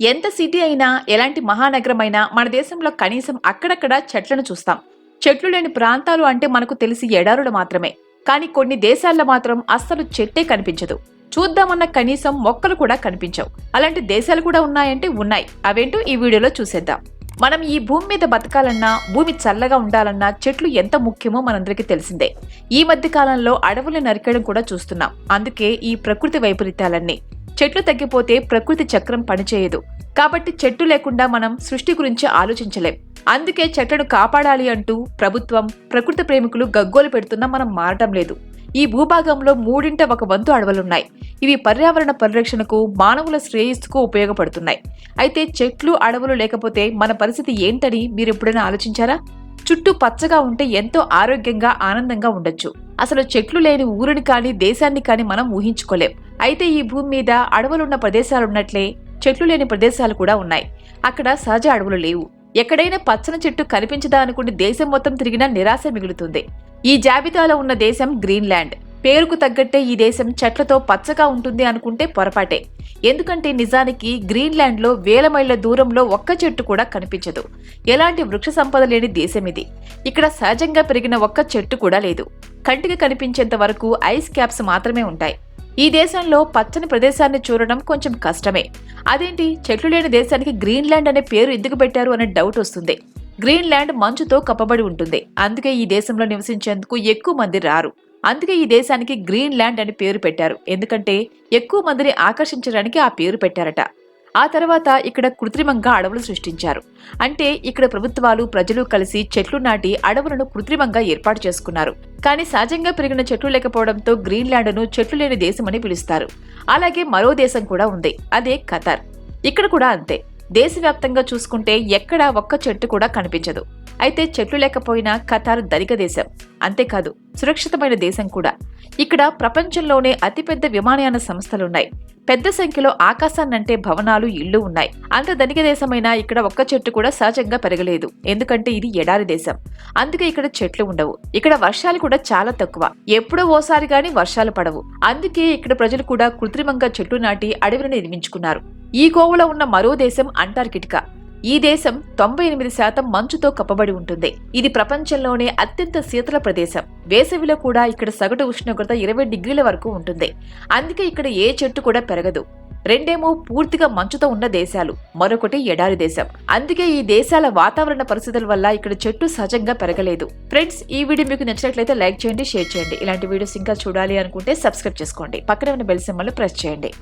ఎంత సిటీ అయినా ఎలాంటి మహానగరమైనా మన దేశంలో కనీసం అక్కడక్కడ చెట్లను చూస్తాం. చెట్లు లేని ప్రాంతాలు అంటే మనకు తెలిసి ఎడారులు మాత్రమే. కానీ కొన్ని దేశాల్లో మాత్రం అస్సలు చెట్టే కనిపించదు. చూద్దామన్న కనీసం మొక్కలు కూడా కనిపించవు. అలాంటి దేశాలు కూడా ఉన్నాయంటే ఉన్నాయి. అవేంటో ఈ వీడియోలో చూసేద్దాం. మనం ఈ భూమి మీద బతకాలన్నా భూమి చల్లగా ఉండాలన్నా చెట్లు ఎంత ముఖ్యమో మనందరికీ తెలిసిందే. ఈ మధ్య కాలంలో అడవులు నరికేయడం కూడా చూస్తున్నాం. అందుకే ఈ ప్రకృతి వైపరీత్యాలన్నీ. చెట్లు తగ్గిపోతే ప్రకృతి చక్రం పనిచేయదు. కాబట్టి చెట్టు లేకుండా మనం సృష్టి గురించి ఆలోచించలేం. అందుకే చెట్లను కాపాడాలి అంటూ ప్రభుత్వం ప్రకృతి ప్రేమికులు గగ్గోలు పెడుతున్నా మనం మారటం లేదు. ఈ భూభాగంలో మూడింట ఒక వంతు అడవులున్నాయి. ఇవి పర్యావరణ పరిరక్షణకు మానవుల శ్రేయస్సుకు ఉపయోగపడుతున్నాయి. అయితే చెట్లు అడవులు లేకపోతే మన పరిస్థితి ఏంటని మీరు ఎప్పుడైనా ఆలోచించారా? చుట్టూ పచ్చగా ఉంటే ఎంతో ఆరోగ్యంగా ఆనందంగా ఉండొచ్చు. అసలు చెట్లు లేని ఊరిని కానీ దేశాన్ని కానీ మనం ఊహించుకోలేం. అయితే ఈ భూమి మీద అడవులున్న ప్రదేశాలున్నట్లే చెట్లు లేని ప్రదేశాలు కూడా ఉన్నాయి. అక్కడ సహజ అడవులు లేవు. ఎక్కడైనా పచ్చని చెట్టు కనిపించదా అనుకుని దేశం మొత్తం తిరిగినా నిరాశ మిగులుతుంది. ఈ జాబితాలో ఉన్న దేశం గ్రీన్లాండ్. పేరుకు తగ్గట్టే ఈ దేశం చెట్లతో పచ్చగా ఉంటుంది అనుకుంటే పొరపాటే. ఎందుకంటే నిజానికి గ్రీన్లాండ్లో వేల మైళ్ళ దూరంలో ఒక్క చెట్టు కూడా కనిపించదు. ఎలాంటి వృక్ష సంపద లేని దేశం ఇది. ఇక్కడ సహజంగా పెరిగిన ఒక్క చెట్టు కూడా లేదు. కంటికి కనిపించేంత వరకు ఐస్ క్యాప్స్ మాత్రమే ఉంటాయి. ఈ దేశంలో పచ్చని ప్రదేశాన్ని చూడడం కొంచెం కష్టమే. అదేంటి? చెట్లు లేని దేశానికి గ్రీన్లాండ్ అనే పేరు ఎందుకు పెట్టారు అనే డౌట్ వస్తుంది. గ్రీన్లాండ్ మంచుతో కప్పబడి ఉంటుంది. అందుకే ఈ దేశంలో నివసించేందుకు ఎక్కువ మంది రారు. అందుకే ఈ దేశానికి గ్రీన్లాండ్ అని పేరు పెట్టారు. ఎందుకంటే ఎక్కువ మందిని ఆకర్షించడానికి ఆ పేరు పెట్టారట. ఆ తర్వాత ఇక్కడ కృత్రిమంగా అడవులు సృష్టించారు. అంటే ఇక్కడ ప్రభుత్వాలు ప్రజలు కలిసి చెట్లు నాటి అడవులను కృత్రిమంగా ఏర్పాటు చేసుకున్నారు. కానీ సహజంగా పెరిగిన చెట్లు లేకపోవడంతో గ్రీన్లాండ్ను చెట్లు లేని దేశమని పిలుస్తారు. అలాగే మరో దేశం కూడా ఉంది అదే ఖతార్. ఇక్కడ కూడా అంతే. దేశవ్యాప్తంగా చూసుకుంటే ఎక్కడా ఒక్క చెట్టు కూడా కనిపించదు. అయితే చెట్లు లేకపోయినా ఖతార్ ధనిక దేశం. అంతేకాదు సురక్షితమైన దేశం కూడా. ఇక్కడ ప్రపంచంలోనే అతిపెద్ద విమానయాన సంస్థలున్నాయి. పెద్ద సంఖ్యలో ఆకాశాన్నంటే భవనాలు ఇళ్ళు ఉన్నాయి. అంత ధనిక దేశమైన ఇక్కడ ఒక్క చెట్టు కూడా సహజంగా పెరగలేదు. ఎందుకంటే ఇది ఎడారి దేశం. అందుకే ఇక్కడ చెట్లు ఉండవు. ఇక్కడ వర్షాలు కూడా చాలా తక్కువ. ఎప్పుడో ఓసారి గాని వర్షాలు పడవు. అందుకే ఇక్కడ ప్రజలు కూడా కృత్రిమంగా చెట్లు నాటి అడవిని నిర్మించుకున్నారు. ఈ కోవలో ఉన్న మరో దేశం అంటార్కిటికా. ఈ దేశం తొంభై ఎనిమిది శాతం మంచుతో కప్పబడి ఉంటుంది. ఇది ప్రపంచంలోనే అత్యంత శీతల ప్రదేశం. వేసవిలో కూడా ఇక్కడ సగటు ఉష్ణోగ్రత ఇరవై డిగ్రీల వరకు ఉంటుంది. అందుకే ఇక్కడ ఏ చెట్టు కూడా పెరగదు. రెండేమో పూర్తిగా మంచుతో ఉన్న దేశాలు మరొకటి ఎడారి దేశం. అందుకే ఈ దేశాల వాతావరణ పరిస్థితుల వల్ల ఇక్కడ చెట్టు సహజంగా పెరగలేదు. ఫ్రెండ్స్ ఈ వీడియో మీకు నచ్చినట్లయితే లైక్ చేయండి షేర్ చేయండి. ఇలాంటి వీడియోస్ ఇంకా చూడాలి అనుకుంటే సబ్స్క్రైబ్ చేసుకోండి. పక్కన ఉన్న బెల్ సింబల్ ప్రెస్ చేయండి.